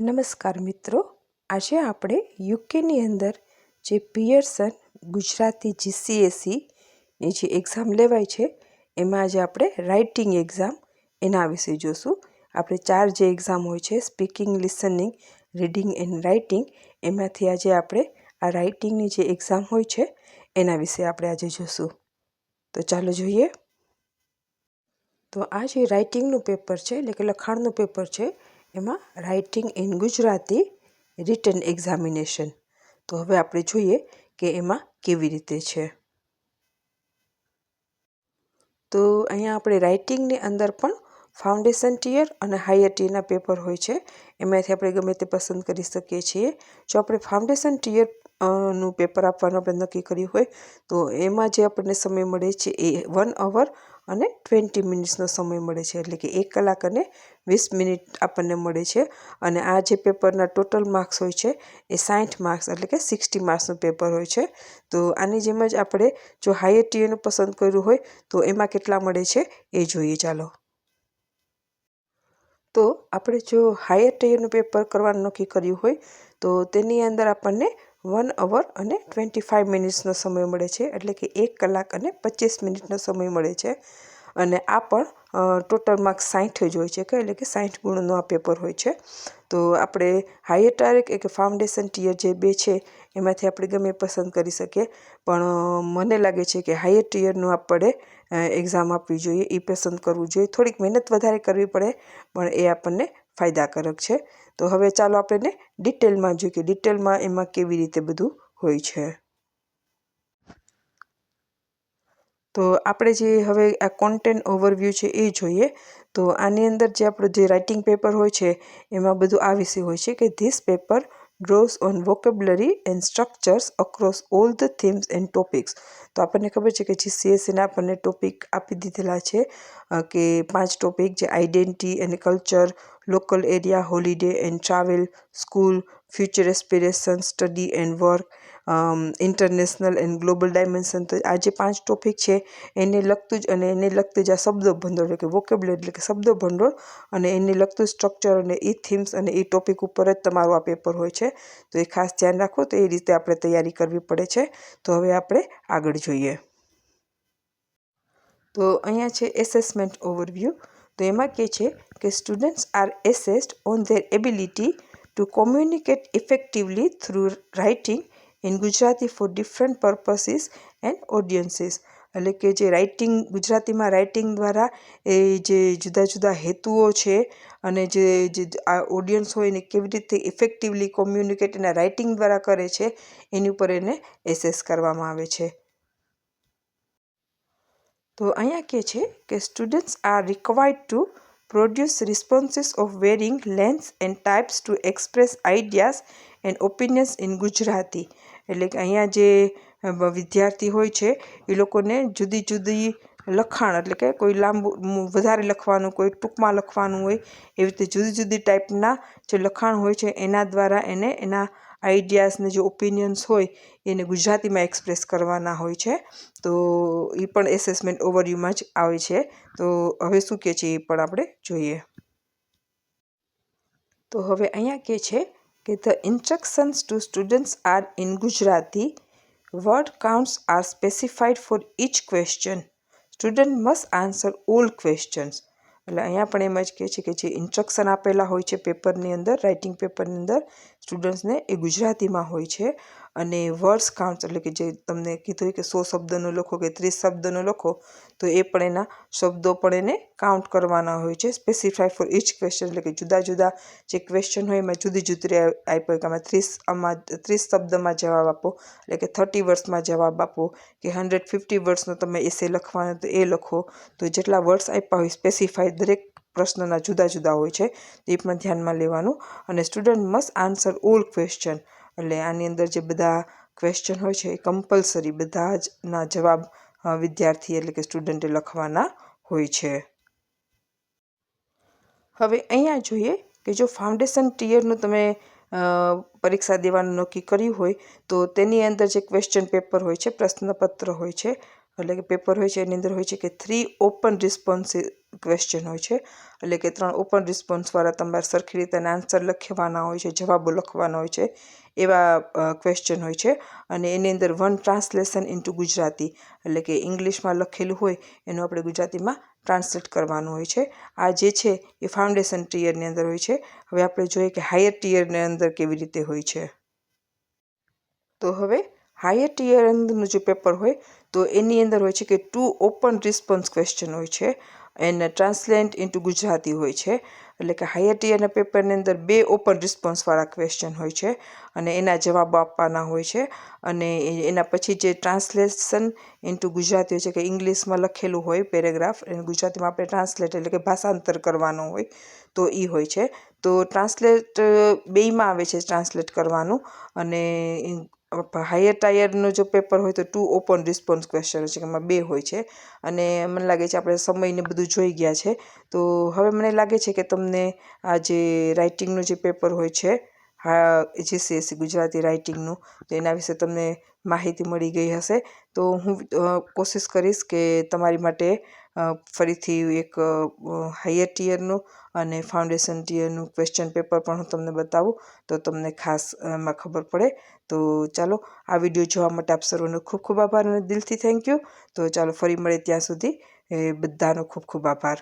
નમસ્કાર મિત્રો. આજે આપણે યુકેની અંદર જે પિયર્સન ગુજરાતી જીસીએસસીની જે એક્ઝામ લેવાય છે, એમાં આજે આપણે રાઇટિંગ એક્ઝામ એના વિશે જોશું. આપણે ચાર જે એક્ઝામ હોય છે speaking listening reading and writing એમાંથી આજે આપણે આ રાઇટિંગની જે એક્ઝામ હોય છે, એના વિશે આપણે આજે જોશું. તો ચાલો જોઈએ. તો આ જે રાઇટિંગનું પેપર છે, એટલે કે લખાણનું પેપર છે એમાં writing in Gujarati written examination તો હવે આપણે જોઈએ કે એમાં કેવી રીતે છે. તો અહીંયા આપણે રાઇટિંગની અંદર પણ ફાઉન્ડેશન ટીયર અને હાયર ટીયરના પેપર હોય છે. એમાંથી આપણે ગમે તે પસંદ કરી શકીએ છીએ. જો આપણે ફાઉન્ડેશન ટીયરનું પેપર આપવાનું આપણે નક્કી કર્યું હોય, તો એમાં જે આપણને સમય મળે છે એ વન અવર અને ટ્વેન્ટી મિનિટ્સનો સમય મળે છે. એટલે કે એક કલાક અને વીસ મિનિટ આપણને મળે છે. અને આ જે પેપરના ટોટલ માર્ક્સ હોય છે, એ સાઠ માર્ક્સ એટલે કે સિક્સટી માર્ક્સનું પેપર હોય છે. તો આની જેમ જ આપણે જો હાયર ટીએનું પસંદ કર્યું હોય, તો એમાં કેટલા મળે છે, એ જોઈએ. ચાલો. તો આપણે જો હાયર ટીએનું પેપર કરવાનું નક્કી કર્યું હોય, તો તેની અંદર આપણને વન અવર અને ટ્વેન્ટી ફાઇવ મિનિટ્સનો સમય મળે છે. એટલે કે એક કલાક અને પચીસ મિનિટનો સમય મળે છે. અને આ પણ ટોટલ માર્ક્સ સાઠ જ હોય છે કે, એટલે કે સાઠ ગુણનો આ પેપર હોય છે. તો આપણે હાયર તારીખ કે ફાઉન્ડેશન ટીયર જે બે છે, એમાંથી આપણે ગમે પસંદ કરી શકીએ. પણ મને લાગે છે કે હાયર ટીયરનું આપણે એક્ઝામ આપવી જોઈએ એ પસંદ કરવું જોઈએ. થોડીક મહેનત વધારે કરવી પડે, પણ એ આપણને ફાયદાકારક છે. તો હવે ચાલો આપણે ડિટેલમાં જોઈએ કે ડિટેલમાં એમાં કેવી રીતે બધું હોય છે. તો આપણે જે હવે આ કોન્ટેન્ટ ઓવરવ્યૂ છે એ જોઈએ. તો આની અંદર જે આપણું જે રાઇટિંગ પેપર હોય છે, એમાં બધું આ વિશે હોય છે કે this paper draws on vocabulary and structures across all the themes and topics તો આપણને ખબર છે કે જે સીએસસીના આપણને ટોપિક આપી દીધેલા છે કે પાંચ ટોપિક જે આઈડેન્ટિટી અને culture local area holiday and travel, school future aspiration study and work international and global dimension તો આ જે પાંચ ટોપિક છે. એને લગતું જ અને એને લગતું જ આ શબ્દ ભંડોળ એટલે કે વોકેબ્યુલરી એટલે કે શબ્દ ભંડોળ અને એને લગતું સ્ટ્રક્ચર અને એ થીમ્સ અને એ ટોપિક ઉપર જ તમારું આ પેપર હોય છે. તો એ ખાસ ધ્યાન રાખો તો એ રીતે આપણે તૈયારી કરવી પડે છે. તો હવે આપણે આગળ જોઈએ. તો અહીંયા છે એસેસમેન્ટ ઓવરવ્યૂ તો એમાં કહે છે કે students are assessed on their ability to communicate effectively through writing in Gujarati for different purposes and audiences એટલે કે જે રાઇટિંગ ગુજરાતીમાં રાઇટિંગ દ્વારા એ જે જુદા જુદા હેતુઓ છે અને જે જે આ ઓડિયન્સ હોય એને કેવી રીતે ઇફેક્ટિવલી કોમ્યુનિકેટ એના રાઇટિંગ દ્વારા કરે છે, એની ઉપર એને એસેસ કરવામાં આવે છે. તો અહીંયા કહે છે કે students are required to produce responses of varying lengths and types to express ideas and opinions in Gujarati એટલે કે અહીંયા જે વિદ્યાર્થી હોય છે, એ લોકોને જુદી જુદી લખાણ, એટલે કે કોઈ લાંબુ વધારે લખવાનું, કોઈ ટૂંકમાં લખવાનું હોય, એવી રીતે જુદી જુદી ટાઈપના જે લખાણ હોય છે, એના દ્વારા એને એના આઈડિયાઝને જે ઓપિનિયન્સ હોય એને ગુજરાતીમાં એક્સપ્રેસ કરવાના હોય છે. તો એ પણ એસેસમેન્ટ ઓવરવ્યુમાં જ આવે છે. તો હવે શું કહે છે એ પણ આપણે જોઈએ. તો હવે અહીંયા કહે છે કે the instructions to students are in Gujarati word counts are specified for each question student must answer all questions એટલે અહીંયા પણ એમ જ કહે છે કે જે ઇન્સ્ટ્રક્શન આપેલા હોય છે પેપરની અંદર રાઇટિંગ પેપરની અંદર સ્ટુડન્ટ્સને એ ગુજરાતીમાં હોય છે. અને વર્ડ્સ કાઉન્ટ એટલે કે જે તમને કીધું કે સો શબ્દનો લખો કે ત્રીસ શબ્દનો લખો, તો એ પણ એના શબ્દો પણ એને કાઉન્ટ કરવાના હોય છે. સ્પેસિફાઈ ફોર ઇચ ક્વેશ્ચન એટલે કે જુદા જુદા જે ક્વેશ્ચન હોય એમાં જુદી જુદી આપ્યો કે આમાં ત્રીસ આમાં ત્રીસ શબ્દમાં જવાબ આપો, એટલે કે થર્ટી વર્ડ્સમાં જવાબ આપો, કે હંડ્રેડ ફિફ્ટી વર્ડ્સનો તમે એસે લખવાનો તો એ લખો. તો જેટલા વર્ડ્સ આપ્યા હોય સ્પેસિફાઈ દરેક પ્રશ્નના જુદા જુદા હોય છે એ પણ ધ્યાનમાં લેવાનું. અને student must answer all question એટલે આની અંદર જે બધા ક્વેશ્ચન હોય છે એ કમ્પલસરી બધા જ ના જવાબ વિદ્યાર્થી એટલે કે સ્ટુડન્ટે લખવાના હોય છે. હવે અહીંયા જોઈએ કે જો ફાઉન્ડેશન ટીયરનું તમે પરીક્ષા દેવાનું નક્કી કર્યું હોય તો તેની અંદર જે ક્વેશ્ચન પેપર હોય છે, પ્રશ્નપત્ર હોય છે, એટલે કે પેપર હોય છે, એની અંદર હોય છે કે થ્રી ઓપન રિસ્પોન્સિસ ક્વેશ્ચન હોય છે. એટલે કે ત્રણ ઓપન રિસ્પોન્સવાળા તમારે સરખી રીતે આન્સર લખવાના હોય છે, જવાબો લખવાના હોય છે, એવા ક્વેશ્ચન હોય છે. અને એની અંદર વન ટ્રાન્સલેશન ઇન્ટુ ગુજરાતી. એટલે કે ઇંગ્લિશમાં લખેલું હોય, એનું આપણે ગુજરાતીમાં ટ્રાન્સલેટ કરવાનું હોય છે. આ જે છે એ ફાઉન્ડેશન ટીયરની અંદર હોય છે. હવે આપણે જોઈએ કે હાયર ટીયરની અંદર કેવી રીતે હોય છે. તો હવે હાયર ટીયર અંદરનું જે પેપર હોય, તો એની અંદર હોય છે કે ટુ ઓપન રિસ્પોન્સ ક્વેશ્ચન હોય છે. એને ટ્રાન્સલેટ ઇન્ટુ ગુજરાતી હોય છે. એટલે કે હાયરટી અને પેપરની અંદર બે ઓપન રિસ્પોન્સવાળા ક્વેશ્ચન હોય છે અને એના જવાબો આપવાના હોય છે. અને એના પછી જે ટ્રાન્સલેશન ઇન્ટુ ગુજરાતી હોય છે કે ઇંગ્લિશમાં લખેલું હોય પેરેગ્રાફ એને ગુજરાતીમાં આપણે ટ્રાન્સલેટ એટલે કે ભાષાંતર કરવાનું હોય, તો એ હોય છે. તો ટ્રાન્સલેટ બેયમાં આવે છે ટ્રાન્સલેટ કરવાનું અને હાયર ટાયરનું જો પેપર હોય તો ટુ ઓપન રિસ્પોન્સ ક્વેશ્ચન છે, એમાં બે હોય છે. અને મને લાગે છે આપણે સમયને બધું જોઈ ગયા છે. તો હવે મને લાગે છે કે તમને આ જે રાઇટિંગનું જે પેપર હોય છે, હા જીસીએસસી ગુજરાતી રાઇટિંગનું તો એના વિશે તમને માહિતી મળી ગઈ હશે. તો હું કોશિશ કરીશ કે તમારી માટે ફરીથી એક હાયર ટિયરનું અને ફાઉન્ડેશન ટીયરનું ક્વેશ્ચન પેપર પણ હું તમને બતાવું. તો તમને ખાસ એમાં ખબર પડે. તો ચાલો આ વીડિયો જોવા માટે આપ સર્વનો ખૂબ ખૂબ આભાર અને દિલથી થેન્ક યુ તો ચાલો ફરી મળે ત્યાં સુધી. બધાનો ખૂબ ખૂબ આભાર.